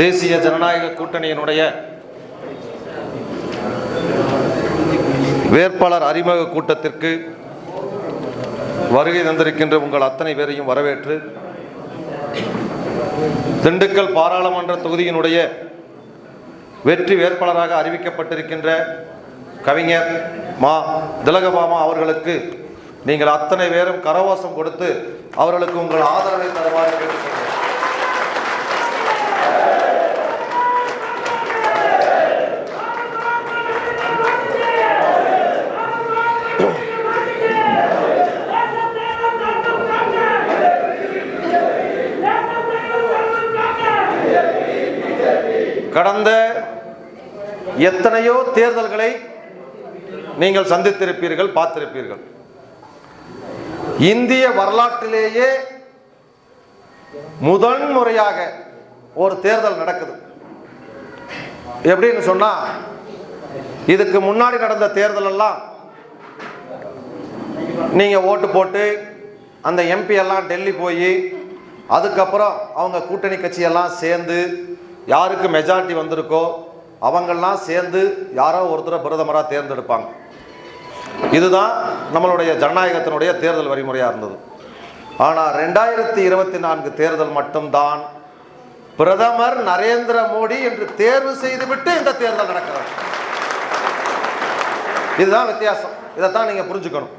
தேசிய ஜனநாயக கூட்டணியினுடைய வேட்பாளர் அறிமுக கூட்டத்திற்கு வருகை தந்திருக்கின்ற உங்கள் அத்தனை பேரையும் வரவேற்று திண்டுக்கல் பாராளுமன்ற தொகுதியினுடைய வெற்றி வேட்பாளராக அறிவிக்கப்பட்டிருக்கின்ற கவிஞர் மா திலகபாமா அவர்களுக்கு நீங்கள் அத்தனை பேரும் கரவாசம் கொடுத்து அவர்களுக்கு உங்கள் ஆதரவை தருமாறு கேட்டுக்கொள்கிறேன். கடந்த எத்தனையோ தேர்தல்களை நீங்கள் சந்தித்திருப்பீர்கள் பார்த்திருப்பீர்கள். இந்திய வரலாற்றிலேயே முதன் முறையாக ஒரு தேர்தல் நடக்குது. எப்படின்னு சொன்னா இதுக்கு முன்னாடி நடந்த தேர்தல் எல்லாம் நீங்க ஓட்டு போட்டு அந்த எம்பி எல்லாம் டெல்லி போய் அதுக்கப்புறம் அவங்க கூட்டணி கட்சியெல்லாம் சேர்ந்து யாருக்கு மெஜாரிட்டி வந்திருக்கோ அவங்கெல்லாம் சேர்ந்து யாரோ ஒருத்தரை பிரதமராக தேர்ந்தெடுப்பாங்க. இதுதான் நம்மளுடைய ஜனநாயகத்தினுடைய தேர்தல் வழிமுறையாக இருந்தது. ஆனால் ரெண்டாயிரத்தி இருபத்தி நான்கு தேர்தல் மட்டும்தான் பிரதமர் நரேந்திர மோடி என்று தேர்வு செய்துவிட்டு இந்த தேர்தல் நடக்கிறது. இதுதான் வித்தியாசம். இதைத்தான் நீங்க புரிஞ்சுக்கணும்.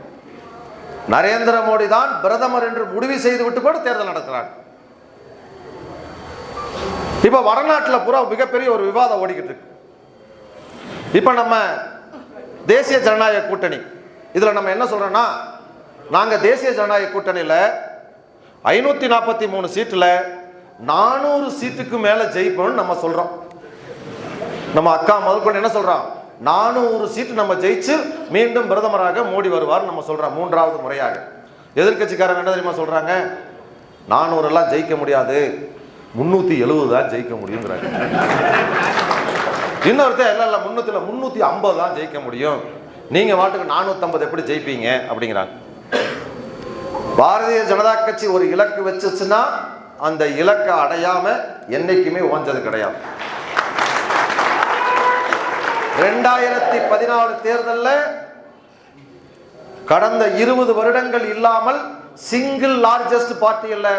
நரேந்திர மோடி தான் பிரதமர் என்று முடிவு செய்துவிட்டு கூட தேர்தல் நடக்கிறாங்க இப்போ வடநாட்டில் பூரா மிகப்பெரிய ஒரு விவாதம் ஓடிக்கிட்டு இருக்கு. இப்போ நம்ம தேசிய ஜனநாயக கூட்டணி. இதில் நம்ம என்ன சொல்கிறோன்னா நாங்கள் தேசிய ஜனநாயக கூட்டணியில் ஐநூற்றி நாற்பத்தி மூணு சீட்டில் நானூறு சீட்டுக்கு மேலே ஜெயிப்போம்னு நம்ம சொல்கிறோம் நம்ம அக்கா முதற்கொண்டு என்ன சொல்கிறோம் நானூறு சீட்டு நம்ம ஜெயிச்சு மீண்டும் பிரதமராக மோடி வருவார் நம்ம சொல்கிறோம் மூன்றாவது முறையாக. எதிர்க்கட்சிக்காரங்க என்ன தெரியுமா சொல்கிறாங்க நானூறு எல்லாம் ஜெயிக்க முடியாது. முன்னூத்தி எழுபது தான் ஜெயிக்க முடியுங்கிறாங்க இன்னொருத்தர் இல்லை இல்லை முன்னூத்தி முந்நூற்றி ஐம்பது தான் ஜெயிக்க முடியும். நீங்க வாட்டுக்கு நானூற்றம்பது எப்படி ஜெயிப்பீங்க? அப்படிங்கிறாங்க. பாரதிய ஜனதா கட்சி ஒரு இலக்கு வச்சுச்சுன்னா அந்த இலக்கை அடையாம என்னைக்குமே ஓஞ்சது கிடையாது. ரெண்டாயிரத்தி பதினாலு தேர்தலில் கடந்த இருபது வருடங்கள் இல்லாமல் சிங்கிள் லார்ஜஸ்ட் பார்ட்டியில்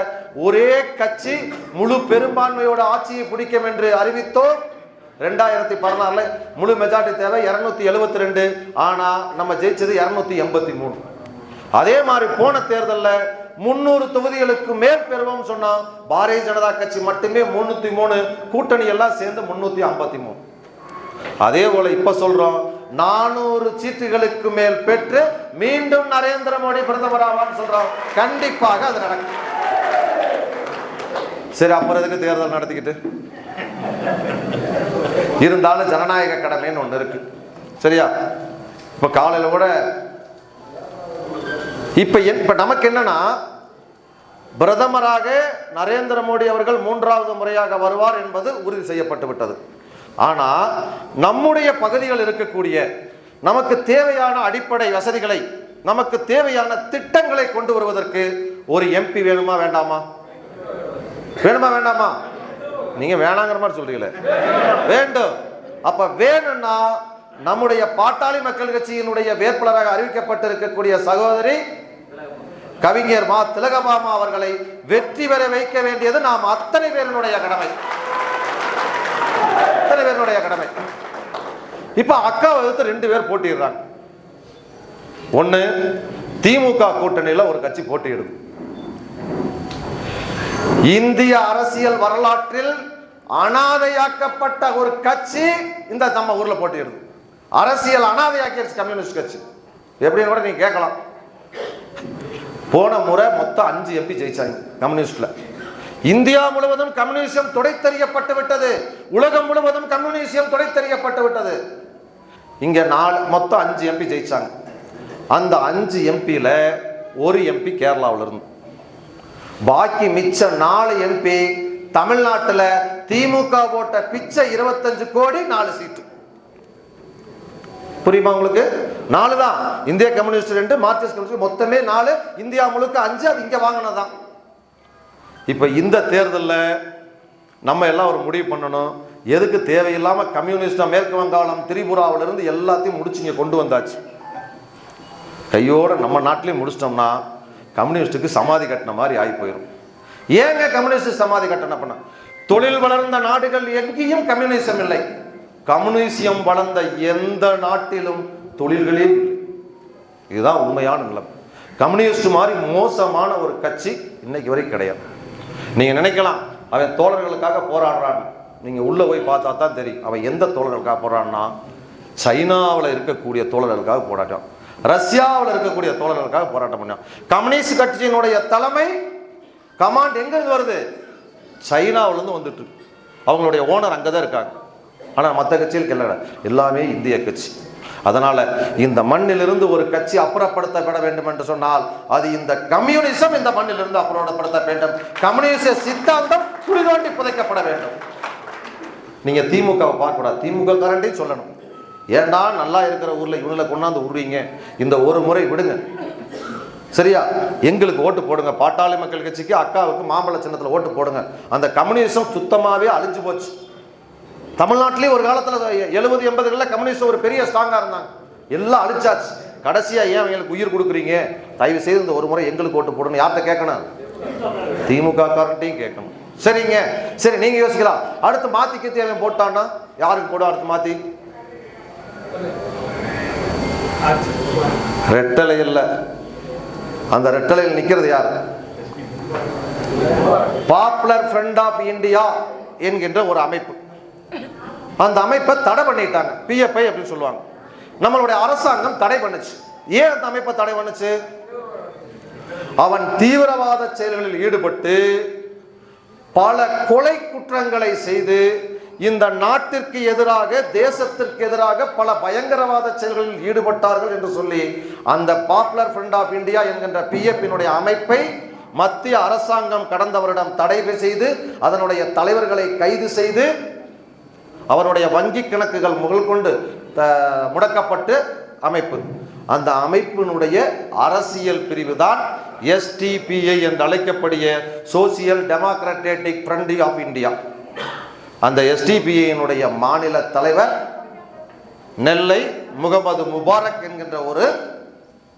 ஒரே கட்சி முழு பெரும்பான்மையோட ஆட்சியை பிடிக்கும் என்று அறிவித்தோம். ரெண்டாயிரத்தி பதினாறுல முழு மெஜாரிட்டி தேவை இருநூத்தி எழுபத்தி ரெண்டு ஆனா நம்ம ஜெயிச்சது இருநூத்தி எண்பத்தி மூணு. அதே மாதிரி போன தேர்தலில் முன்னூறு தொகுதிகளுக்கு மேல் பெறுவோம் சொன்னா பாரதிய ஜனதா கட்சி மட்டுமே முன்னூத்தி மூணு கூட்டணி எல்லாம் சேர்ந்து முன்னூத்தி ஐம்பத்தி மூணு. அதே போல இப்ப சொல்றோம் நானூறு சீட்டுகளுக்கு மேல் பெற்று மீண்டும் நரேந்திர மோடி பிரதமர் ஆவான்னு சொல்றோம். கண்டிப்பாக அது நடக்கும். சரி அப்புறம் எதுக்கு தேர்தல் நடத்திக்கிட்டு. இருந்தாலும் ஜனநாயக கடமைன்னு ஒன்று இருக்கு. சரியா? இப்போ காலையில் கூட இப்போ என்- இப்போ நமக்கு என்னன்னா பிரதமராக நரேந்திர மோடி அவர்கள் மூன்றாவது முறையாக வருவார் என்பது உறுதி செய்யப்பட்டு விட்டது. ஆனால் நம்முடைய பகுதிகள் இருக்கக்கூடிய நமக்கு தேவையான அடிப்படை வசதிகளை நமக்கு தேவையான திட்டங்களை கொண்டு வருவதற்கு ஒரு எம்பி வேணுமா வேண்டாமா? வேணுமா வேண்டாமா? நீங்க வேணாங்கிற மாதிரி சொல்றீங்களே. வேண்டும். அப்ப வேணும்னா நம்முடைய பாட்டாளி மக்கள் கட்சியினுடைய வேட்பாளராக அறிவிக்கப்பட்டிருக்கக்கூடிய சகோதரி கவிஞர் மா திலகபாமா அவர்களை வெற்றி பெற வைக்க வேண்டியது நாம் அத்தனை பேரினுடைய கடமை. அத்தனை பேருடைய கடமை. இப்ப அக்கா எதிர்த்து ரெண்டு பேர் போட்டிடுறாங்க ஒன்று திமுக கூட்டணியில ஒரு கட்சி போட்டியிடுது. இந்திய அரசியல் வரலாற்றில் அனாதையாக்கப்பட்ட ஒரு கட்சி இந்த நம்ம ஊர்ல போட்டிடுது அரசியல் அனாதையாக்கிடுச்சு கம்யூனிஸ்ட் கட்சி. எப்படின்னு கூட நீங்க கேட்கலாம். போன முறை மொத்தம் அஞ்சு எம்பி ஜெயிச்சாங்க கம்யூனிஸ்ட்ல. இந்தியா முழுவதும் கம்யூனிசம் துடைத்தெறியப்பட்டு விட்டது. உலகம் முழுவதும் கம்யூனிசம் துடைத்தறியப்பட்டு விட்டது. இங்க நாலு மொத்தம் அஞ்சு எம்பி ஜெயிச்சாங்க. அந்த அஞ்சு எம்பியில ஒரு எம்பி கேரளாவில் இருந்து. பாக்கி மிச்ச நாலு எம்பி தமிழ்நாட்டில் திமுக போட்ட பிச்சை இருபத்தஞ்சு கோடி நாலு சீட்டு. புரியுமா உங்களுக்கு? நாலு தான். இந்திய கம்யூனிஸ்ட் ரெண்டு மார்க்சிஸ்ட் கம்யூனிஸ்ட் மொத்தமே நாலு. இந்தியா முழுக்க அஞ்சு அது இங்கே வாங்கினதான் இப்போ இந்த தேர்தலில் நம்ம எல்லாம் ஒரு முடிவு பண்ணணும். எதுக்கு தேவையில்லாமல் கம்யூனிஸ்டாக மேற்கு வங்காளம் திரிபுராவிலிருந்து எல்லாத்தையும் முடிச்சு இங்கே கொண்டு வந்தாச்சு. கையோடு நம்ம நாட்டிலையும் முடிச்சிட்டோம்னா கம்யூனிஸ்ட்டுக்கு சமாதி கட்டின மாதிரி ஆகி போயிடும் ஏங்க கம்யூனிஸ்ட் சமாதி கட்டணம் பண்ண தொழில் வளர்ந்த நாடுகள் எங்கேயும் கம்யூனிசம் இல்லை. கம்யூனிசம் வளர்ந்த எந்த நாட்டிலும் தொழில்களே இல்லை. இதுதான் உண்மையான நிலம். கம்யூனிஸ்ட் மாதிரி மோசமான ஒரு கட்சி இன்னைக்கு வரைக்கும் கிடையாது. நீங்க நினைக்கலாம் அவன் தோழர்களுக்காக போராடுறான். நீங்க உள்ள போய் பார்த்தா தான் தெரியும் அவன் எந்த தோழர்களுக்காக போராடினா சைனாவில் இருக்கக்கூடிய தோழர்களுக்காக போராட்டம் ரஷ்யாவில் இருக்கக்கூடிய தோழர்களுக்காக போராட்டம் பண்ணான் கம்யூனிஸ்ட் கட்சியினுடைய தலைமை கமாண்ட் எங்கிருந்து வருது? சைனாவிலேருந்து வந்துட்டு அவங்களுடைய ஓனர் அங்கே தான் இருக்காங்க. ஆனால் மற்ற கட்சிகளுக்கு இல்லை எல்லாமே இந்திய கட்சி. அதனால இந்த மண்ணிலிருந்து ஒரு கட்சி அப்புறப்படுத்தப்பட வேண்டும் என்று சொன்னால் அது இந்த கம்யூனிசம் இந்த மண்ணிலிருந்து அப்புறப்படுத்த வேண்டும். கம்யூனிச சித்தாந்தம் குழி புதைக்கப்பட வேண்டும். நீங்க திமுகவை பார்க்கக்கூடாது. திமுக காரண்டையும் சொல்லணும். ஏன்டா நல்லா இருக்கிற ஊரில் இவங்களை கொண்டாந்து விடுறீங்க? இந்த ஒரு முறை விடுங்க. சரியா? எங்களுக்கு ஓட்டு போடுங்க. பாட்டாளி மக்கள் கட்சிக்கு அக்காவுக்கு மாம்பழ சின்னத்தில் ஓட்டு போடுங்க. அந்த கம்யூனிசம் சுத்தமாகவே அழிஞ்சு போச்சு. தமிழ்நாட்டிலேயே ஒரு காலத்தில் எழுபது எண்பதுகளில் கம்யூனிஸ்ட் ஒரு பெரிய ஸ்ட்ராங்காக இருந்தாங்க. எல்லாம் அழிச்சாச்சு. கடைசியாக ஏன் அவங்களுக்கு உயிர் கொடுக்குறீங்க? தயவு செய்து இந்த ஒரு முறை எங்களுக்கு ஓட்டு போடணும் யார்கிட்ட கேட்கணும்? திமுக காரண்ட்டையும் கேட்கணும். சரிங்க. சரி நீங்கள் யோசிக்கலாம். அடுத்து மாற்றி கத்தி அவன் போட்டான்னா? யாருக்கு போடும் அடுத்து மாற்றி ரெட்டலை இல்லை அந்த ரெட்டலையில் நிற்கிறது யார்? பாப்புலர் ஃப்ரண்ட் ஆஃப் இந்தியா என்கின்ற ஒரு அமைப்பு. அந்த அமைப்பை தடை பண்ணிட்டாங்க. பிஎஃப்ஐ அப்படின்னு சொல்லுவாங்க. நம்மளுடைய அரசாங்கம் தடை பண்ணுச்சு. ஏன் அந்த அமைப்பை தடை பண்ணுச்சு? அவன் தீவிரவாத செயல்களில் ஈடுபட்டு பல கொலை குற்றங்களை செய்து இந்த நாட்டிற்கு எதிராக தேசத்திற்கு எதிராக பல பயங்கரவாத செயல்களில் ஈடுபட்டார்கள் என்று சொல்லி அந்த பாப்புலர் ஃப்ரண்ட் ஆஃப் இந்தியா என்கின்ற பிஎஃபினுடைய அமைப்பை மத்திய அரசாங்கம் கடந்த வருடம் தடை செய்து அதனுடைய தலைவர்களை கைது செய்து அவருடைய வங்கி கணக்குகள் முகல் கொண்டு முடக்கப்பட்டு அமைப்பு. அந்த அமைப்பினுடைய அரசியல் பிரிவு தான் எஸ்டிபிஐ என்று அழைக்கப்படிய social democratic front of India அந்த எஸ்டிபிஐயினுடைய மாநில தலைவர் நெல்லை முகமது முபாரக் என்கின்ற ஒரு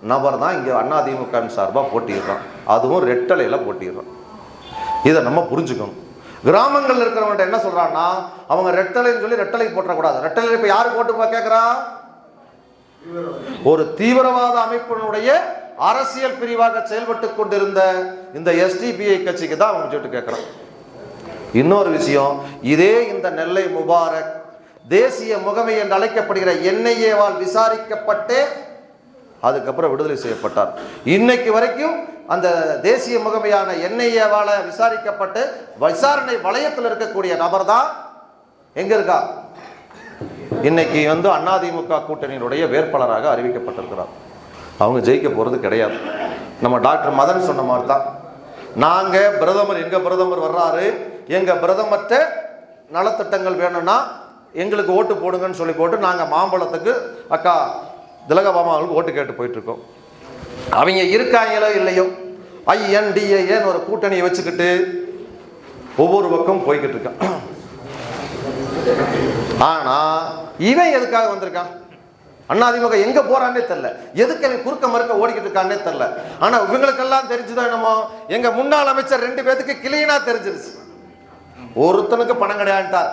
நபர் தான் இங்கே அதிமுக சார்பாக போட்டிடுறான் அதுவும் ரெட்டலையில் போட்டிடுறான் இதை நம்ம புரிஞ்சுக்கணும். கிராமங்களில் இருக்கிறவங்கள்ட்ட என்ன சொல்கிறான்னா அவங்க ரெட்டலைன்னு சொல்லி ரெட்டலை போட்டக்கூடாது ரெட்டலை இப்போ யார் போட்டு கேட்குறா ஒரு தீவிரவாத அமைப்பினுடைய அரசியல் பிரிவாக செயல்பட்டு கொண்டிருந்த இந்த எஸ்டிபிஐ கட்சிக்கு தான் அவங்க சொல்லிட்டு கேட்குறான் இன்னொரு விஷயம் இதே இந்த நெல்லை முபாரக் தேசிய முகமை என்று அழைக்கப்படுகிற என்ஐஏவால் விசாரிக்கப்பட்டே அதுக்கப்புறம் விடுதலை செய்யப்பட்டார். இன்னைக்கு வரைக்கும் அந்த தேசிய முகமையான என்ஐஏவால விசாரிக்கப்பட்டு விசாரணை வளையத்தில் இருக்கக்கூடிய நபர் தான் எங்க இருக்கா? இன்னைக்கு வந்து அதிமுக கூட்டணியினுடைய வேட்பாளராக அறிவிக்கப்பட்டிருக்கிறார். அவங்க ஜெயிக்க போறது கிடையாது. நம்ம டாக்டர் மதன் சொன்ன மாதிரி தான். நாங்க பிரதமர் எங்க பிரதமர் வர்றாரு? எங்கள் பிரதமர்கிட்ட நலத்திட்டங்கள் வேணும்னா எங்களுக்கு ஓட்டு போடுங்கன்னு சொல்லி போட்டு நாங்கள் மாம்பழத்துக்கு அக்கா திலகபாமா அவர்களுக்கு ஓட்டு கேட்டு போயிட்டு இருக்கோம் அவங்க இருக்காங்களோ இல்லையோ ஐஎன்டிஏன்னு ஒரு கூட்டணியை வச்சுக்கிட்டு ஒவ்வொரு பக்கம் போய்கிட்டு இருக்கான் ஆனா இவன் எதுக்காக வந்திருக்கான் அதிமுக எங்க போறான்னே தெரியல. எதுக்கு அவன் குறுக்க மறுக்க ஓடிக்கிட்டு இருக்கான்னே தெரியல. ஆனா இவங்களுக்கெல்லாம் தெரிஞ்சுதான் என்னமோ எங்க முன்னாள் அமைச்சர் ரெண்டு பேத்துக்கு கிளீனா தெரிஞ்சிருச்சு. ஒருத்தனுக்கு பணம் கிடையாண்டார்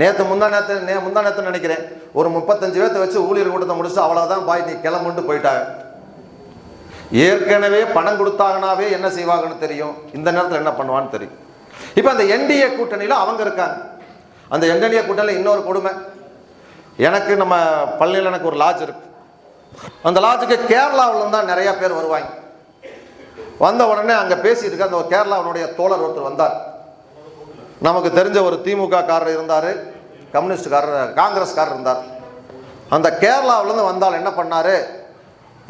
நேற்று முந்தா நேத்து நே முந்தா நேற்று நினைக்கிறேன். ஒரு முப்பத்தஞ்சு பேர்த்த வச்சு ஊழியர் கூட்டத்தை முடிச்சு அவ்வளோதான் பாய் நீ கிளம்புன்ட்டு போயிட்டாங்க. ஏற்கனவே பணம் கொடுத்தாங்கனாவே என்ன செய்வாங்கன்னு தெரியும். இந்த நேரத்தில் என்ன பண்ணுவான்னு தெரியும். இப்போ அந்த என்டிஏ கூட்டணியில் அவங்க இருக்காங்க. அந்த என்டிஏ கூட்டணியில் இன்னொரு கொடுமை. எனக்கு நம்ம பள்ளியில் எனக்கு ஒரு லாட்ஜ் இருக்கு. அந்த லாட்ஜுக்கு கேரளாவில் தான் நிறைய பேர் வருவாங்க. வந்த உடனே அங்கே பேசிட்டு இருக்க அந்த ஒரு கேரளாவினுடைய தோழர் ஒருத்தர் வந்தார். நமக்கு தெரிஞ்ச ஒரு திமுக காரர் இருந்தார் கம்யூனிஸ்டுக்காரர் காங்கிரஸ்காரர் இருந்தார். அந்த கேரளாவிலேருந்து வந்தால் என்ன பண்ணார்?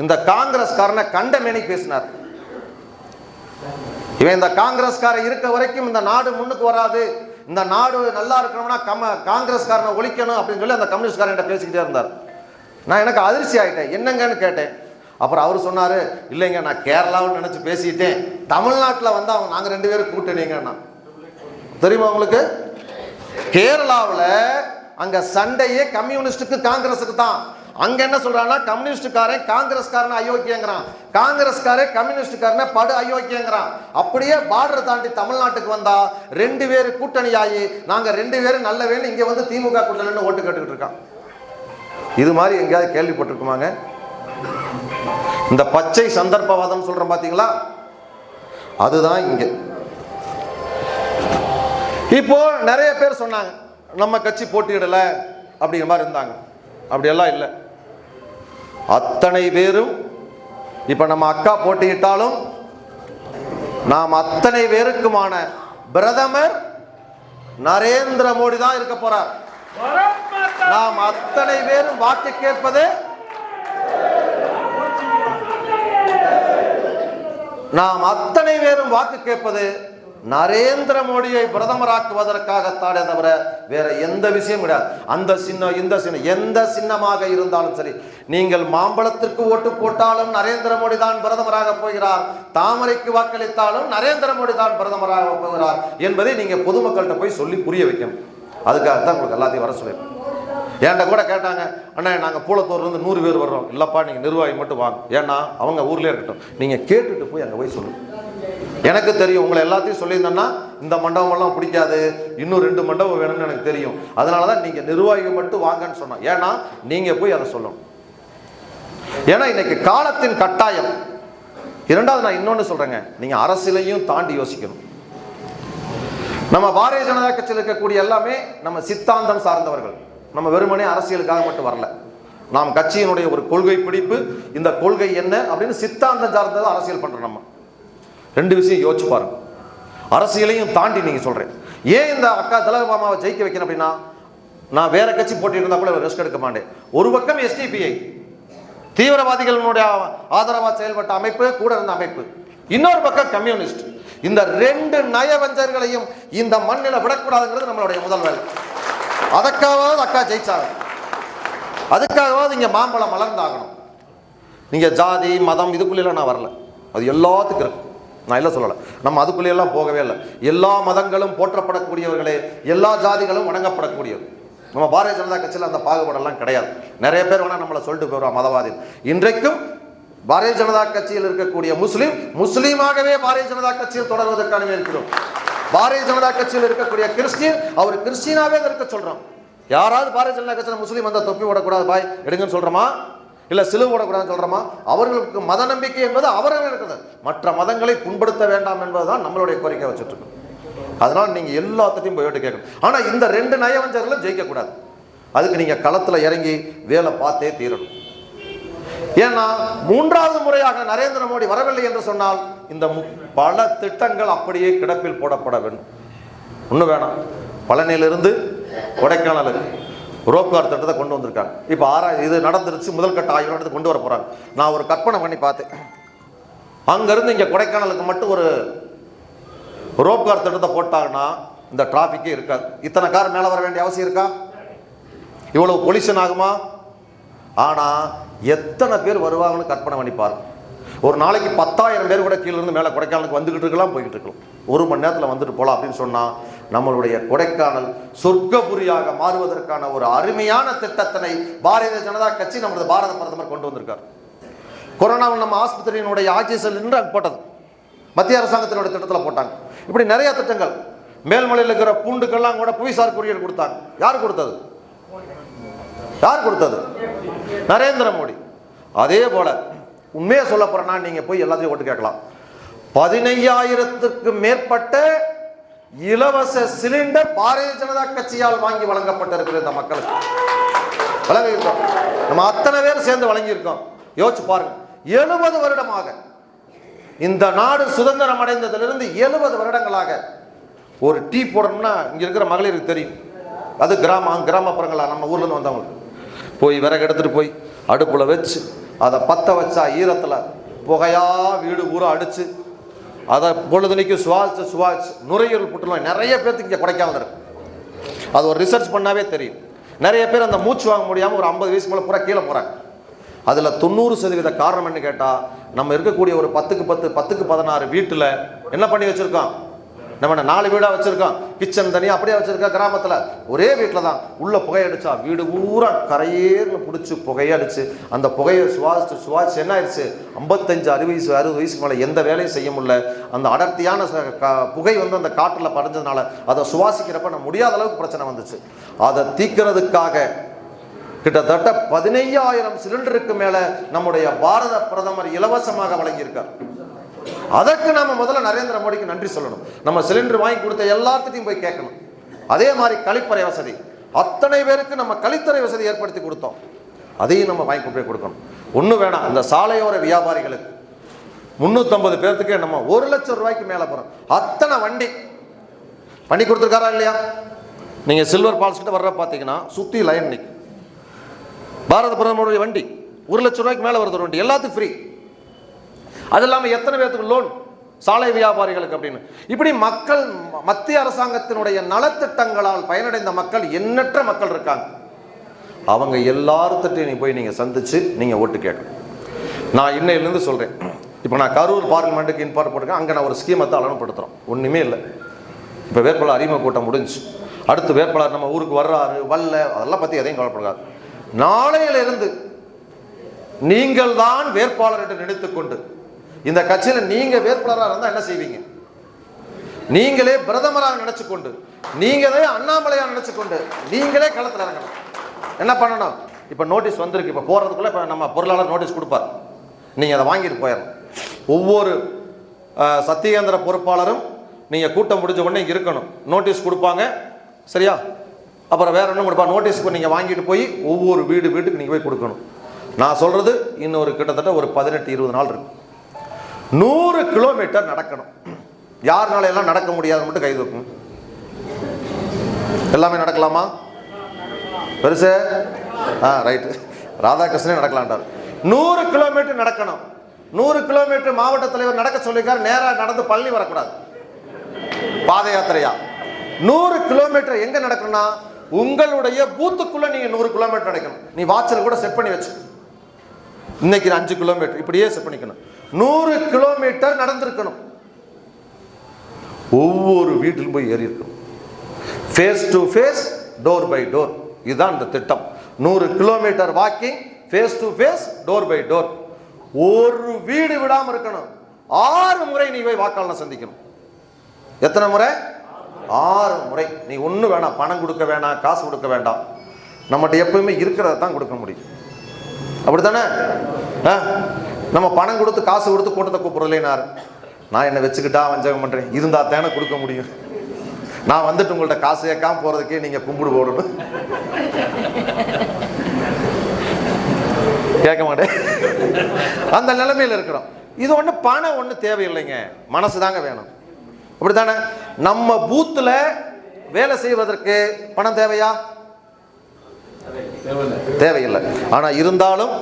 இந்த காங்கிரஸ்காரனை கண்டமேனி பேசினார். இவன் இந்த காங்கிரஸ்காரன் இருக்க வரைக்கும் இந்த நாடு முன்னுக்கு வராது. இந்த நாடு நல்லா இருக்கணும்னா கம காங்கிரஸ்காரனை ஒழிக்கணும் அப்படின்னு சொல்லி அந்த கம்யூனிஸ்ட்காரன் பேசிக்கிட்டே இருந்தார். நான் எனக்கு அதிர்ச்சி ஆகிட்டேன் என்னங்கன்னு கேட்டேன். அப்புறம் அவர் சொன்னார் இல்லைங்க நான் கேரளாவுன்னு நினச்சி பேசிட்டேன். தமிழ்நாட்டில் வந்து அவங்க நாங்கள் ரெண்டு பேரும் கூட்டணிங்கண்ணா தெரியுமா உங்களுக்கு? கேரளாவில் அங்க சண்டையே கம்யூனிஸ்டுக்கு காங்கிரஸுக்கு தான். அங்க என்ன சொல்றான்னா கம்யூனிஸ்டுக்காரன் காங்கிரஸ்காரன் அயோக்கியங்கிறான். காங்கிரஸ்காரன் கம்யூனிஸ்டுக்காரன படு அயோக்கியங்கிறான். அப்படியே பார்டர் தாண்டி தமிழ்நாட்டுக்கு வந்தா ரெண்டு பேர் கூட்டணி ஆகி நாங்க ரெண்டு பேரும் நல்ல வேணும் இங்க வந்து திமுக கூட்டணின்னு ஓட்டு கேட்டுக்கிட்டு இருக்கான். இது மாதிரி எங்கேயாவது கேள்விப்பட்டிருக்குமாங்க? இந்த பச்சை சந்தர்ப்பவாதம் சொல்றோம் பாத்தீங்களா? அதுதான் இங்கே. இப்போ நிறைய பேர் சொன்னாங்க நம்ம கட்சி போட்டியிடல அப்படிங்கிற மாதிரி இருந்தாங்க. அப்படியெல்லாம் இல்லை. அத்தனை பேரும் இப்ப நம்ம அக்கா போட்டியிட்டாலும் நாம் அத்தனை பேருக்குமான பிரதமர் நரேந்திர மோடி தான் இருக்க போறார். நாம் அத்தனை பேரும் வாக்கு கேட்பது நாம் அத்தனை பேரும் வாக்கு கேட்பது நரேந்திர மோடியை பிரதமராக்குவதற்காகத்தானே தவிர வேற எந்த விஷயம் கிடையாது. அந்த சின்னம் இந்த சின்னம் எந்த சின்னமாக இருந்தாலும் சரி நீங்கள் மாம்பழத்திற்கு ஓட்டு போட்டாலும் நரேந்திர மோடி தான் பிரதமராக போகிறார். தாமரைக்கு வாக்களித்தாலும் நரேந்திர மோடி தான் பிரதமராக போகிறார் என்பதை நீங்கள் பொதுமக்கள்கிட்ட போய் சொல்லி புரிய வைக்கணும். அதுக்காக தான் உங்களுக்கு எல்லாத்தையும் வர சொல்லியிருக்கேன் என்கிட்ட கூட கேட்டாங்க அண்ணா நாங்கள் பூலத்தூர்லேருந்து நூறு பேர் வர்றோம். இல்லைப்பா நீங்கள் நிர்வாகி மட்டும் வாங்க. ஏன்னா அவங்க ஊர்லேயே இருக்கட்டும். நீங்கள் கேட்டுட்டு போய் அங்கே போய் சொல்லுங்கள் எனக்கு தெரியும் உங்களை எல்லாத்தையும் சொல்லியிருந்தேன்னா இந்த மண்டபமெல்லாம் பிடிக்காது இன்னும் ரெண்டு மண்டபம் வேணும்னு எனக்கு தெரியும். அதனால தான் நீங்கள் நிர்வாகிகள் மட்டும் வாங்கன்னு சொன்னோம். ஏன்னா நீங்கள் போய் அதை சொல்லணும். ஏன்னா இன்னைக்கு காலத்தின் கட்டாயம். இரண்டாவது நான் இன்னொன்று சொல்கிறேங்க நீங்கள் அரசியலையும் தாண்டி யோசிக்கணும். நம்ம பாரதிய ஜனதா கட்சியில் இருக்கக்கூடிய எல்லாமே நம்ம சித்தாந்தம் சார்ந்தவர்கள். நம்ம வெறுமனே அரசியலுக்காக மட்டும் வரல. நாம் கட்சியினுடைய ஒரு கொள்கை பிடிப்பு இந்த கொள்கை என்ன அப்படின்னு சித்தாந்தம் சார்ந்தது அரசியல் பண்ணுறோம் நம்ம. ரெண்டு விஷயம் யோசிச்சு பாருங்க. அரசியலையும் தாண்டி நீங்க சொல்றேன். ஏன் இந்த அக்கா தலக மாமாவை ஜெயிக்க வைக்கணும் அப்படின்னா நான் வேற கட்சி போட்டி இருந்தா கூட ரிஸ்க் எடுக்க மாட்டேன். ஒரு பக்கம் எஸ்டிபிஐ தீவிரவாதிகளுடைய ஆதரவா செயல்பட்ட அமைப்பு கூட இருந்த அமைப்பு. இன்னொரு பக்கம் கம்யூனிஸ்ட். இந்த ரெண்டு நயவஞ்சர்களையும் இந்த மண்ணில் விடக்கூடாதுங்கிறது நம்மளுடைய முதல் வேலை. அதற்காகவாவது அக்கா ஜெயிச்சாங்க. அதுக்காகவாவது இங்க மாம்பழம் மலர்ந்தாகணும். நீங்க ஜாதி மதம் இதுக்குள்ளெல்லாம் நான் வரல. அது எல்லாத்துக்கும் இருக்கும் நான் இல்லை சொல்லலை. நம்ம அதுக்குள்ளேயெல்லாம் போகவே இல்லை. எல்லா மதங்களும் போற்றப்படக்கூடியவர்களே எல்லா ஜாதிகளும் வணங்கப்படக்கூடியது நம்ம பாரதிய ஜனதா கட்சியில் அந்த பாகுபாடெல்லாம் கிடையாது. நிறைய பேர் வேணால் நம்மளை சொல்லிட்டு போயிடுவோம் மதவாதி இன்றைக்கும் பாரதிய ஜனதா கட்சியில் இருக்கக்கூடிய முஸ்லீம் முஸ்லீமாகவே பாரதிய ஜனதா கட்சியில் தொடர்வதற்கான இருக்கிறோம். பாரதிய ஜனதா கட்சியில் இருக்கக்கூடிய கிறிஸ்டின் அவர் கிறிஸ்டியனாவே இருக்க சொல்கிறோம் யாராவது பாரதிய ஜனதா கட்சியில் முஸ்லீம் வந்தால் தொப்பி விடக்கூடாது பாய். எடுங்கன்னு சொல்கிறோமா இல்லை சிலுவை போடக்கூடாதுன்னு சொல்கிறோமா அவர்களுக்கு மத நம்பிக்கை என்பது அவர்கள் இருக்கிறது. மற்ற மதங்களை புண்படுத்த வேண்டாம் என்பதுதான் நம்மளுடைய கோரிக்கை வச்சுட்டு அதனால் நீங்கள் எல்லாத்தையும் போய் கேட்கணும். ஆனால் இந்த ரெண்டு நயவஞ்சர்களும் ஜெயிக்கக்கூடாது. அதுக்கு நீங்கள் களத்தில் இறங்கி வேலை பார்த்தே தீரணும். ஏன்னா மூன்றாவது முறையாக நரேந்திர மோடி வரவில்லை என்று சொன்னால் இந்த மு- பல திட்டங்கள் அப்படியே கிடப்பில் போடப்பட வேண்டும். ஒன்று வேணாம். பழனியிலிருந்து கொடைக்கானலுக்கு. ரோப்கார் திட்டத்தை கொண்டு வந்திருக்காங்க. இப்போ ஆரா இது நடந்துருச்சு முதல் கட்ட ஆய்வு நடந்து கொண்டு வர போகிறாங்க நான் ஒரு கற்பனை பண்ணி பார்த்தேன். அங்கேருந்து இங்கே கொடைக்கானலுக்கு மட்டும் ஒரு ரோப்கார் திட்டத்தை போட்டாங்கன்னா இந்த டிராஃபிக்கே இருக்காது. இத்தனை கார் மேலே வர வேண்டிய அவசியம் இருக்கா? இவ்வளவு பொல்யூஷன் ஆகுமா? ஆனால் எத்தனை பேர் வருவாங்கன்னு கற்பனை பண்ணி பாருங்க. ஒரு நாளைக்கு பத்தாயிரம் பேர் கூட கீழேருந்து மேலே கொடைக்கானலுக்கு வந்துகிட்டு இருக்கலாம் போய்கிட்டு இருக்கலாம். ஒரு மணி நேரத்தில் வந்துட்டு போகலாம் அப்படின்னு சொன்னால் நம்மளுடைய கொடைக்கானல் சொர்க்கபுரியாக மாறுவதற்கான ஒரு அருமையான திட்டத்தினை பாரதிய ஜனதா கட்சி நமது பாரத பிரதமர் கொண்டு வந்திருக்கார். கொரோனாவில் நம்ம ஆஸ்பத்திரியினுடைய ஆக்சிஜன் நின்று அங்கே போட்டது. மத்திய அரசாங்கத்தினுடைய திட்டத்தில் போட்டாங்க. இப்படி நிறைய திட்டங்கள். மேல்மலையில் இருக்கிற பூண்டுக்கெல்லாம் கூட புவிசார் குறியீடு கொடுத்தாங்க. யார் கொடுத்தது? யார் கொடுத்தது? நரேந்திர மோடி. அதே போல உண்மையை சொல்ல போறேன்னா நீங்க போய் எல்லாத்தையும் ஓட்டு கேட்கலாம். பதினையாயிரத்துக்கு மேற்பட்ட இலவச சிலிண்டர் பாரதிய ஜனதா கட்சியால் வாங்கி வழங்கப்பட்டிருக்கிறது இந்த மக்களுக்கு. வழங்கியிருக்கோம். நம்ம அத்தனை பேர் சேர்ந்து வழங்கியிருக்கோம். யோசிச்சு பாருங்க. எழுபது வருடமாக இந்த நாடு சுதந்திரம் அடைந்ததிலிருந்து எழுபது வருடங்களாக ஒரு டீ போடணும்னா இங்க இருக்கிற மகளிருக்கு தெரியும். அது கிராமம் கிராமப்புறங்களா? நம்ம ஊர்ல இருந்து வந்தவங்களுக்கு. போய் விறகு எடுத்துட்டு போய் அடுப்புல வச்சு அதை பத்த வச்சா ஈரத்துல புகையா வீடு பூரா அடிச்சு அதை பொழுதுனைக்கு சுவாசிச்சு சுவாசிச்சு நுரையீரல் புற்றுநோய் நிறைய பேர்த்துக்கு இங்கே குறைக்காமல் இருக்கு அது ஒரு ரிசர்ச் பண்ணாவே தெரியும். நிறைய பேர் அந்த மூச்சு வாங்க முடியாமல் ஒரு ஐம்பது வயசு மேலே பூரா கீழே போகிறாங்க அதில் தொண்ணூறு சதவீத காரணம் என்ன கேட்டால் நம்ம இருக்கக்கூடிய ஒரு பத்துக்கு பத்து பத்துக்கு பதினாறு வீட்டில் என்ன பண்ணி வச்சுருக்கோம்? நம்ம நாலு வீடாக வச்சுருக்கோம். கிச்சன் தனியாக அப்படியே வச்சுருக்கோம் கிராமத்தில். ஒரே வீட்டில் தான் உள்ளே புகையடிச்சா வீடு பூரா கரையேர்னு பிடிச்சி புகையடிச்சு அந்த புகையை சுவாசிச்சு சுவாசிச்சு என்ன ஆயிடுச்சு ஐம்பத்தஞ்சு அறுபது வயசு அறுபது வயசுக்கு மேலே எந்த வேலையும் செய்ய முடியல. அந்த அடர்த்தியான க- புகை வந்து அந்த காற்றில் படைஞ்சதுனால அதை சுவாசிக்கிறப்ப நம்ம முடியாத அளவுக்கு பிரச்சனை வந்துச்சு. அதை தீக்கிறதுக்காக கிட்டத்தட்ட பதினையாயிரம் சிலிண்டருக்கு மேலே நம்முடைய பாரத பிரதமர் இலவசமாக வழங்கியிருக்கார். அதற்கு நம்ம முதல்ல நரேந்திர மோடிக்கு நன்றி சொல்லணும். நம்ம சிலிண்டர் வாங்கி கொடுத்த எல்லாத்துட்டையும் போய் கேட்கணும். அதே மாதிரி கழிப்பறை வசதி. அத்தனை பேருக்கு நம்ம கழித்தறை வசதி ஏற்படுத்தி கொடுத்தோம். அதையும் நம்ம வாங்கி கொண்டு போய் கொடுக்கணும். ஒன்றும் வேணாம். இந்த சாலையோர வியாபாரிகளுக்கு முந்நூற்றம்பது பேர்த்துக்கு நம்ம ஒரு லட்சம் ரூபாய்க்கு மேலே போகிறோம் அத்தனை வண்டி. பண்ணி கொடுத்துருக்காரா இல்லையா? நீங்கள் சில்வர் பால்ஸ் கிட்ட வர்ற பார்த்தீங்கன்னா சுற்றி லைன் நிற்கும் பாரத பிரதமருடைய வண்டி ஒரு லட்சம் ரூபாய்க்கு மேலே வருது ஒரு வண்டி. எல்லாத்துக்கும் ஃப்ரீ அது இல்லாமல் எத்தனை பேர்த்துக்கு லோன் சாலை வியாபாரிகளுக்கு அப்படின்னு. இப்படி மக்கள் மத்திய அரசாங்கத்தினுடைய நலத்திட்டங்களால் பயனடைந்த மக்கள் எண்ணற்ற மக்கள் இருக்காங்க. அவங்க எல்லார்த்திட்டையும் நீ போய் நீங்கள் சந்தித்து நீங்கள் ஓட்டு கேட்கணும். நான் இன்னையிலேருந்து சொல்கிறேன் இப்போ நான் கரூர் பார்லிமெண்ட்டுக்கு இன்பார்ட் போட்டிருக்கேன் அங்கே நான் ஒரு ஸ்கீமை தான் அலனப்படுத்துகிறோம் ஒன்றுமே இல்லை. இப்போ வேட்பாளர் அறிமுக கூட்டம் முடிஞ்சு அடுத்து வேட்பாளர் நம்ம ஊருக்கு வர்றாரு வல்ல அதெல்லாம் பற்றி எதையும் கவலைப்படாது. நாளையிலிருந்து நீங்கள் தான் வேட்பாளர் என்று நினைத்துக்கொண்டு இந்த கட்சியில் நீங்க வேட்பாளராக இருந்தால் என்ன செய்வீங்க? நீங்களே பிரதமராக நினைச்சு கொண்டு நீங்களே அண்ணாமலையாக நினைச்சு கொண்டு நீங்களே களத்தில் இறங்கணும். என்ன பண்ணணும்? இப்போ நோட்டீஸ் வந்திருக்கு. இப்போ போகிறதுக்குள்ள இப்போ நம்ம பொருளாளர் நோட்டீஸ் கொடுப்பார். நீங்கள் அதை வாங்கிட்டு போயிடணும். ஒவ்வொரு சத்தியேந்திர பொறுப்பாளரும் நீங்கள் கூட்டம் முடிஞ்ச உடனே இருக்கணும். நோட்டீஸ் கொடுப்பாங்க. சரியா? அப்புறம் வேற ஒன்றும் கொடுப்பா நோட்டீஸ் நீங்கள் வாங்கிட்டு போய் ஒவ்வொரு வீடு வீட்டுக்கு நீங்கள் போய் கொடுக்கணும். நான் சொல்கிறது இன்னொரு கிட்டத்தட்ட ஒரு பதினெட்டு இருபது நாள் இருக்கு. நூறு கிலோமீட்டர் நடக்கணும். யாருனால எல்லாம் நடக்க முடியாது மட்டும் கை தூக்கும் எல்லாமே நடக்கலாமா? பெருசு? ஆ ரைட்டு ராதாகிருஷ்ணனே நடக்கலான்ட்டார் நூறு கிலோமீட்டர் நடக்கணும். நூறு கிலோமீட்டர் மாவட்ட தலைவர் நடக்க சொல்லியிருக்காரு நேராக நடந்து பள்ளி வரக்கூடாது. பாத யாத்திரையா? நூறு கிலோமீட்டர் எங்கே நடக்கணும்னா உங்களுடைய பூத்துக்குள்ள நீங்க நூறு கிலோமீட்டர் நடக்கணும். நீ வாட்சில் கூட செட் பண்ணி வச்சு. இன்னைக்கு நான் அஞ்சு கிலோமீட்டர் இப்படியே செட் பண்ணிக்கணும். நூறு கிலோமீட்டர் நடந்திருக்கணும். ஒவ்வொரு வீட்டிலும் போய் ஏறி இருக்கணும். Face to face door by door இதுதான் இந்த திட்டம். நூறு kilometre walking face to face door by door ஒரு வீடு விடாமல் இருக்கணும். ஆறு முறை நீ போய் வாக்காளனை சந்திக்கணும். எத்தனை முறை? ஆறு முறை. நீ ஒன்றும் வேணாம். பணம் கொடுக்க வேணாம். காசு கொடுக்க வேண்டாம். நம்மகிட்ட எப்பவுமே இருக்கிறத தான் கொடுக்க முடியும். அப்படித்தானே? ஆ? நம்ம பணம் கொடுத்து காசு கொடுத்து கூட்டத்தை கூப்பிடலைனாரு. நான் என்னை வச்சுக்கிட்டா வஞ்சகம் பண்ணுறேன் இருந்தால் தானே கொடுக்க முடியும். நான் வந்துட்டு உங்கள்ட்ட காசு கேட்காம போகிறதுக்கே நீங்கள் கும்பிடு போடணும். கேட்க மாட்டேன். அந்த நிலைமையில் இருக்கிறோம். இது ஒன்று பணம் ஒன்றும் தேவையில்லைங்க. மனசு தாங்க வேணும். அப்படி தானே நம்ம பூத்தில் வேலை செய்வதற்கு பணம் தேவையா? தேவையில்லை. ஆனால் இருந்தாலும்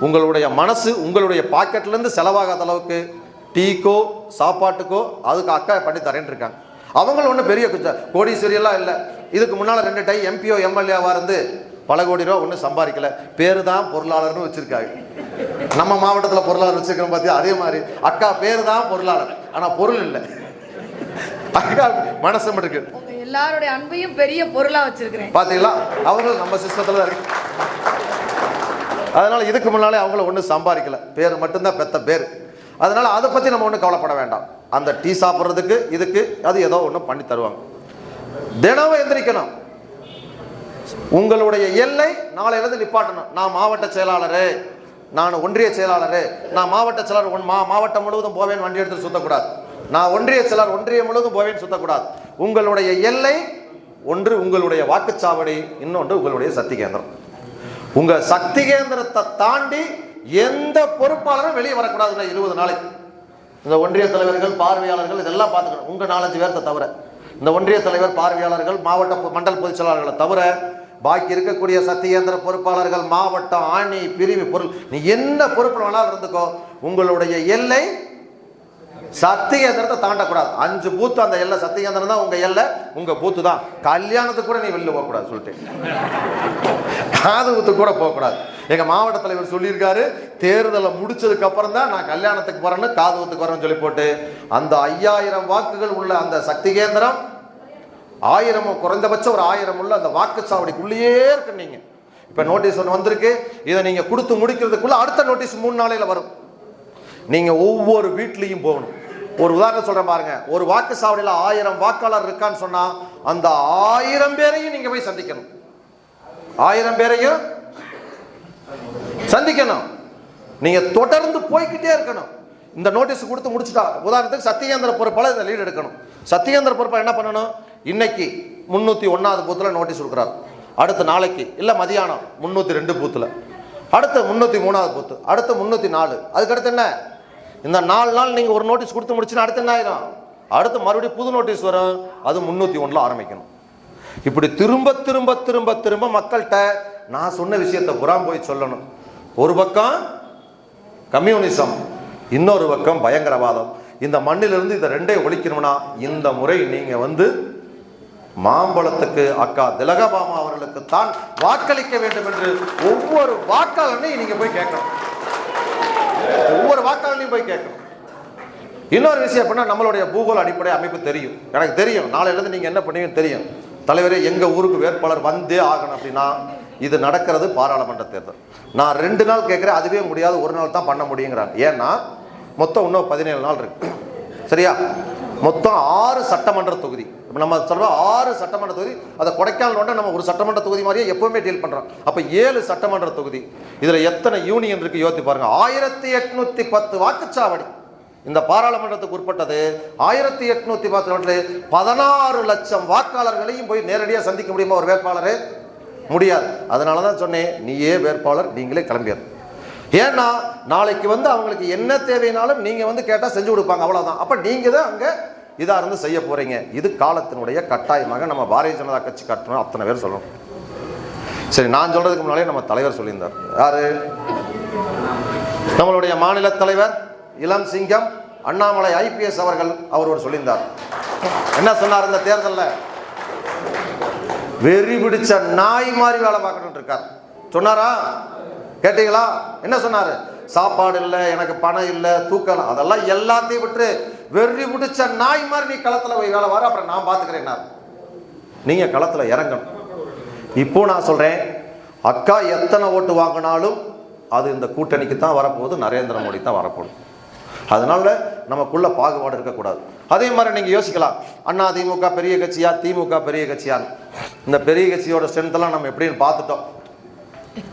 உங்களுடைய மனசு உங்களுடைய பாக்கெட்ல இருந்து செலவாகாத அளவுக்கு டீக்கோ சாப்பாட்டுக்கோ அதுக்கு அக்கா பண்ணி தரேன் இருக்காங்க. அவங்களும் ஒன்றும் பெரிய குச்ச- கோடீஸ்வரி எல்லாம் இல்லை. இதுக்கு முன்னால ரெண்டு டை எம்பிஓ எம்எல்ஏவா இருந்து பல கோடி ரூபா ஒன்றும் சம்பாதிக்கல. பேரு தான் பொருளாளர்னு வச்சிருக்காங்க. நம்ம மாவட்டத்தில் பொருளாளர் வச்சிருக்கிறோம் பார்த்தியா அதே மாதிரி. அக்கா பேரு தான் பொருளாளர். ஆனா பொருள் இல்லை. அக்கா மனசு மட்டும் இருக்கு. எல்லாருடைய அன்பையும் பெரிய பொருளா வச்சிருக்கிறேன். பாத்தீங்களா? அவங்களும் நம்ம சிஸ்டத்தில் தான் இருக்கு. அதனால் இதுக்கு முன்னாலே அவங்கள ஒன்றும் சம்பாதிக்கல. பேர் மட்டும்தான் பெத்த பேர். அதனால் அதை பற்றி நம்ம ஒன்றும் கவலைப்பட வேண்டாம். அந்த டீ சாப்பிட்றதுக்கு இதுக்கு அது ஏதோ ஒன்று பண்ணி தருவாங்க. தினமும் எந்திரிக்கணும். உங்களுடைய எல்லை நாளையிலிருந்து நிப்பாட்டணும். நான் மாவட்ட செயலாளரே நான் ஒன்றிய செயலாளர் நான் மாவட்ட செயலாளர் ஒன் மா மாவட்டம் முழுவதும் போவேன் வண்டி எடுத்து சுத்தக்கூடாது. நான் ஒன்றிய செயலாளர் ஒன்றியம் முழுவதும் போவேன் சுத்தக்கூடாது. உங்களுடைய எல்லை ஒன்று உங்களுடைய வாக்குச்சாவடி இன்னொன்று உங்களுடைய சக்தி கேந்திரம் உங்க சக்தி கேந்திரத்தை தாண்டி எந்த பொறுப்பாளரும் வெளியே வரக்கூடாது இருபது நாளைக்கு. இந்த ஒன்றிய தலைவர்கள் பார்வையாளர்கள் இதெல்லாம் பார்த்துக்கணும். உங்க நாலஞ்சு பேர்த்த தவிர. இந்த ஒன்றிய தலைவர் பார்வையாளர்கள் மாவட்ட மண்டல் பொதுச் செயலாளர்களை தவிர பாக்கி இருக்கக்கூடிய சத்தியேந்திர பொறுப்பாளர்கள் மாவட்டம் ஆணி பிரிவு பொருள் நீ என்ன பொறுப்பு வேணாலும் இருந்துக்கோ உங்களுடைய எல்லை சத்தியேந்திரத்தை தாண்டக்கூடாது. அஞ்சு பூத்து அந்த எல்லை சத்தியேந்திரம் தான் உங்கள் எல்லை உங்கள் பூத்து தான். கல்யாணத்துக்கு கூட நீ வெளில போகக்கூடாது சொல்லிட்டு காது ஊத்து கூட போகக்கூடாது. எங்கள் மாவட்ட தலைவர் சொல்லியிருக்காரு தேர்தலை முடிச்சதுக்கு அப்புறம் தான் நான் கல்யாணத்துக்கு போகிறேன்னு காது ஊத்துக்கு வரேன்னு சொல்லி போட்டு அந்த ஐயாயிரம் வாக்குகள் உள்ள அந்த சக்தி கேந்திரம் ஆயிரம் குறைந்தபட்சம் ஒரு ஆயிரம் உள்ள அந்த வாக்குச்சாவடிக்குள்ளேயே இருக்கு நீங்கள் இப்போ நோட்டீஸ் ஒன்று வந்திருக்கு. இதை நீங்கள் கொடுத்து முடிக்கிறதுக்குள்ளே அடுத்த நோட்டீஸ் மூணு நாளையில் வரும். நீங்கள் ஒவ்வொரு வீட்லேயும் போகணும். ஒரு உதாரணம் சொல்கிறேன் பாருங்க. ஒரு வாக்கு சாவடியில் ஆயிரம் வாக்காளர் இருக்கான்னு சொன்னால் அந்த ஆயிரம் பேரையும் நீங்கள் போய் சந்திக்கணும். ஆயிரம் பேரையும் சந்திக்கணும். நீங்கள் தொடர்ந்து போய்கிட்டே இருக்கணும். இந்த நோட்டீஸ் கொடுத்து முடிச்சுட்டா உதாரணத்துக்கு சத்தியேந்திர பொறுப்பால் இந்த லீடு எடுக்கணும். சத்தியேந்திர பொறுப்பால் என்ன பண்ணணும்? இன்னைக்கு முந்நூற்றி ஒன்றாவது பூத்தில் நோட்டீஸ் கொடுக்குறாரு. அடுத்த நாளைக்கு இல்லை மதியானம் முந்நூற்றி ரெண்டு பூத்தில். அடுத்து முந்நூற்றி மூணாவது பூத்து அடுத்து முந்நூற்றி நாலு. அதுக்கடுத்து என்ன? இந்த நாலு நாள் நீங்க ஒரு நோட்டீஸ் கொடுத்து முடிச்சுன்னா அடுத்து என்ன ஆயிரும்? அடுத்து மறுபடியும் புது நோட்டீஸ் வரும். அது முன்னூத்தி ஒன்றில் ஆரம்பிக்கணும். இப்படி திரும்ப திரும்ப திரும்ப திரும்ப மக்கள்கிட்ட நான் சொன்ன விஷயத்தை புறாம் போய் சொல்லணும். ஒரு பக்கம் கம்யூனிசம் இன்னொரு பக்கம் பயங்கரவாதம். இந்த மண்ணிலிருந்து இதை ரெண்டையும் ஒழிக்கணும்னா இந்த முறை நீங்க வந்து மாம்பழத்துக்கு அக்கா திலகபாமா அவர்களுக்கு தான் வாக்களிக்க வேண்டும் என்று ஒவ்வொரு வாக்காளனையும் நீங்க போய் கேட்கணும். ஒவ்வொரு வாக்காளனையும் போய் கேட்கணும். இன்னொரு விஷயம் அப்படின்னா நம்மளுடைய பூகோள அடிப்படை அமைப்பு தெரியும். எனக்கு தெரியும். நாளையிலேருந்து நீங்கள் என்ன பண்ணுவீங்கன்னு தெரியும். தலைவரே எங்கள் ஊருக்கு வேட்பாளர் வந்தே ஆகணும் அப்படின்னா இது நடக்கிறது பாராளுமன்ற தேர்தல். நான் ரெண்டு நாள் கேட்குறேன் அதுவே முடியாது. ஒரு நாள் தான் பண்ண முடியுங்கிறாங்க. ஏன்னா மொத்தம் இன்னும் பதினேழு நாள் இருக்கு. சரியா? மொத்தம் ஆறு சட்டமன்ற தொகுதி. நம்ம சொல்கிற ஆறு சட்டமன்ற தொகுதி அதை கொடைக்கானல் நம்ம ஒரு சட்டமன்ற தொகுதி மாதிரியே எப்போவுமே டீல் பண்ணுறோம் அப்போ ஏழு சட்டமன்ற தொகுதி. இதில் எத்தனை யூனியன் இருக்குது யோசித்து பாருங்கள் ஆயிரத்தி எட்நூற்றி பத்து வாக்குச்சாவடி. இந்த பாராளுமன்றத்துக்கு உட்பட்டது ஆயிரத்தி எட்நூத்தி பத்து பதினாறு லட்சம் வாக்காளர்களையும் போய் நேரடியாக சந்திக்க முடியுமா ஒரு வேட்பாளர்? முடியாது. அதனால தான் சொன்னேன் நீயே வேட்பாளர் நீங்களே கிளம்பியாரு ஏன்னா நாளைக்கு வந்து அவங்களுக்கு என்ன தேவைனாலும் நீங்கள் வந்து கேட்டால் செஞ்சு கொடுப்பாங்க அவ்வளோதான் அப்போ நீங்கள் தான் அங்கே இதாக இருந்து செய்ய போகிறீங்க இது காலத்தினுடைய கட்டாயமாக நம்ம பாரதிய ஜனதா கட்சி கட்டணும் அத்தனை பேர் சொல்லணும். சரி நான் சொல்கிறதுக்கு முன்னாலே நம்ம தலைவர் சொல்லியிருந்தார். யார்? நம்மளுடைய மாநில தலைவர் இளம் சிங்கம் அண்ணாமலை ஐபிஎஸ் அவர்கள் அவர் ஒரு சொல்லியிருந்தார். என்ன சொன்னார் இந்த தேர்தலில்? வெறி பிடிச்ச நாய் மாதிரி வேலை பார்க்கணும் இருக்கார். சொன்னாரா? கேட்டீங்களா? என்ன சொன்னாரு? சாப்பாடு இல்லை எனக்கு பணம் இல்லை தூக்கம் அதெல்லாம் எல்லாத்தையும் விட்டு வெறி பிடிச்ச நாய் மாதிரி நீ களத்தில் போய் வேலை வர அப்புறம் நான் பார்த்துக்கிறேன் நீங்கள் களத்தில் இறங்கணும். இப்போ நான் சொல்கிறேன் அக்கா எத்தனை ஓட்டு வாங்கினாலும் அது இந்த கூட்டணிக்கு தான் வரப்போகுது நரேந்திர மோடி தான் வரப்போகுது. அதனால நமக்குள்ள பாகுபாடு இருக்கக்கூடாது. அதே மாதிரி நீங்கள் யோசிக்கலாம் அண்ணா திமுக பெரிய கட்சியா திமுக பெரிய கட்சியான்னு. இந்த பெரிய கட்சியோட ஸ்ட்ரென்த்தெல்லாம் நம்ம எப்படின்னு பார்த்துட்டோம்.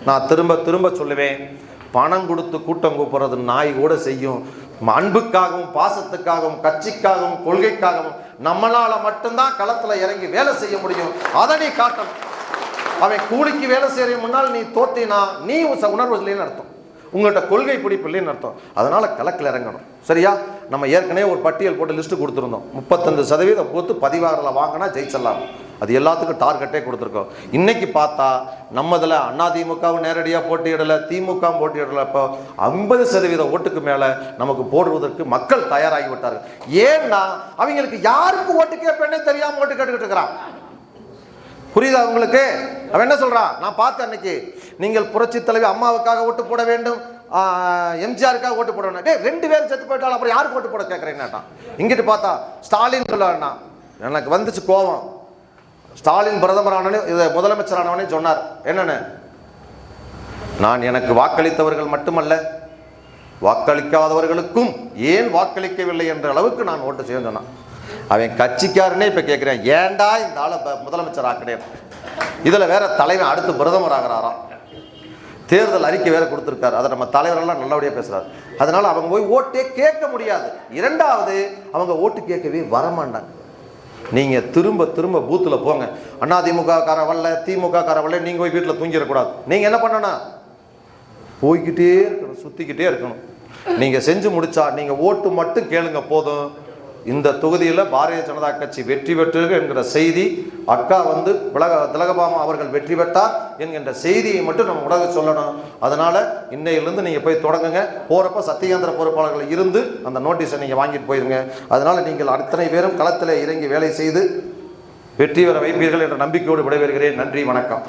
நான் திரும்ப திரும்ப சொல்லுவேன். பணம் கொடுத்து கூட்டம் கூப்பிட்றது நாய் கூட செய்யும். அன்புக்காகவும் பாசத்துக்காகவும் கட்சிக்காகவும் கொள்கைக்காகவும் நம்மளால மட்டும்தான் களத்துல இறங்கி வேலை செய்ய முடியும். அதை நீ காட்டணும். அவன் கூலிக்கு வேலை செய்யற முன்னால் நீ தோத்தினா நீ உணர்வு இல்லைன்னு அர்த்தம். உங்கள்கிட்ட கொள்கை பிடிப்பு இல்லைன்னு அர்த்தம். அதனால் கலக்கில் இறங்கணும். சரியா? நம்ம ஏற்கனவே ஒரு பட்டியல் போட்டு லிஸ்ட்டு கொடுத்துருந்தோம். முப்பத்தஞ்சு சதவீதம் பொறுத்து பதிவாறில் வாங்கினா ஜெயிச்சிடலாம். அது எல்லாத்துக்கும் டார்கெட்டே கொடுத்துருக்கோம். இன்னைக்கு பார்த்தா நம்ம இதில் அதிமுகவும் நேரடியாக போட்டியிடலை திமுகவும் போட்டியிடலை. இப்போ ஐம்பது சதவீத ஓட்டுக்கு மேலே நமக்கு போடுவதற்கு மக்கள் தயாராகி விட்டார்கள் ஏன்னா அவங்களுக்கு யாருக்கு ஓட்டு கேட்பேன்னே தெரியாமல் ஓட்டு கேட்டுக்கிட்டு இருக்கிறான். புரியுதா உங்களுக்கு? அவன் என்ன சொல்கிறான் நான் பார்த்தேன் அன்னைக்கு. நீங்கள் புரட்சி தலைவி அம்மாவுக்காக ஓட்டு போட வேண்டும். எம்ஜிஆருக்காக ஓட்டு போட வேண்டாம். ரெண்டு பேரும் செத்து போயிட்டாலும் அப்புறம் யாருக்கு ஓட்டு போட கேட்குறேன்னாட்டான் இங்கிட்டு பார்த்தா ஸ்டாலின் சொல்லுவாருண்ணா எனக்கு வந்துச்சு கோபம் ஸ்டாலின் பிரதமர் ஆனவனே இதை முதலமைச்சர் ஆனவனே சொன்னார். என்னென்னு? நான் எனக்கு வாக்களித்தவர்கள் மட்டுமல்ல வாக்களிக்காதவர்களுக்கும் ஏன் வாக்களிக்கவில்லை என்ற அளவுக்கு நான் ஓட்டு செய்ய சொன்னான். அவன் கட்சிக்காரனே இப்போ கேட்குறேன் ஏன்டா இந்த ஆளை முதலமைச்சர் ஆக்கினேன்? இதில் வேற தலைவன் அடுத்து பிரதமர் ஆகிறாராம். தேர்தல் அறிக்கை வேற கொடுத்துருக்காரு. அதை நம்ம தலைவரெல்லாம் நல்லபடியாக பேசுறாரு. அதனால அவங்க போய் ஓட்டே கேட்க முடியாது. இரண்டாவது அவங்க ஓட்டு கேட்கவே வரமாட்டாங்க. நீங்க திரும்ப திரும்ப பூத்துல போங்க. அண்ணா திமுக காரவல்ல திமுக காரவல்ல நீங்கள் நீங்க போய் வீட்டில் தூங்கிடக்கூடாது. நீங்க என்ன பண்ணணும்? போய்கிட்டே இருக்கணும் சுத்திக்கிட்டே இருக்கணும். நீங்க செஞ்சு முடிச்சா நீங்க ஓட்டு மட்டும் கேளுங்க போதும். இந்த தொகுதியில் பாரதிய ஜனதா கட்சி வெற்றி பெற்று என்கிற செய்தி அக்கா வந்து உலக திலகபாமா அவர்கள் வெற்றி பெற்றார் என்கின்ற செய்தியை மட்டும் நம்ம உலக சொல்லணும். அதனால் இன்னையிலேருந்து நீங்கள் போய் தொடங்குங்க. போகிறப்ப சத்தியேந்திர பொறுப்பாளர்கள் இருந்து அந்த நோட்டீஸை நீங்கள் வாங்கிட்டு போயிருங்க. அதனால் நீங்கள் அத்தனை பேரும் களத்தில் இறங்கி வேலை செய்து வெற்றி பெற வைப்பீர்கள் என்ற நம்பிக்கையோடு விடைபெறுகிறேன். நன்றி வணக்கம்.